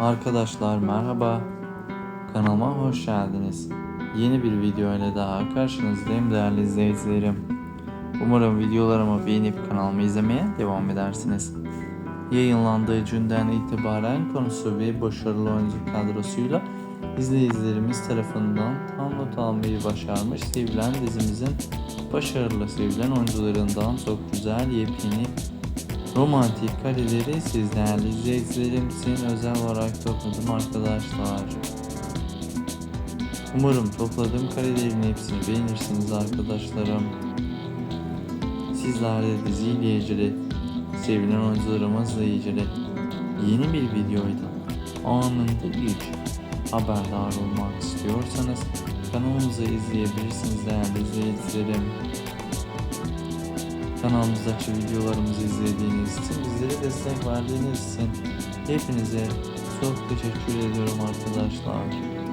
Arkadaşlar merhaba. Kanalıma hoş geldiniz. Yeni bir video ile daha karşınızdayım değerli izleyicilerim. Umarım videolarımı beğenip kanalımı izlemeye devam edersiniz. Yayınlandığı günden itibaren konusu ve başarılı oyuncu kadrosuyla izleyicilerimiz tarafından tam not almayı başarmış sevilen dizimizin başarılı sevilen oyuncularından çok güzel yepyeni romantik kareleri siz değerli izleyicilerim için özel olarak topladım arkadaşlar. Umarım topladığım karelerin hepsini beğenirsiniz arkadaşlarım. Sizler de diziyle ilgili, sevilen oyuncularımızla ilgili yeni bir videoyla anında ilk haberdar olmak istiyorsanız kanalımızı izleyebilirsiniz değerli izleyicilerim. Kanalımızdaki videolarımızı izlediğiniz için, bizlere destek verdiğiniz için hepinize çok teşekkür ediyorum arkadaşlar.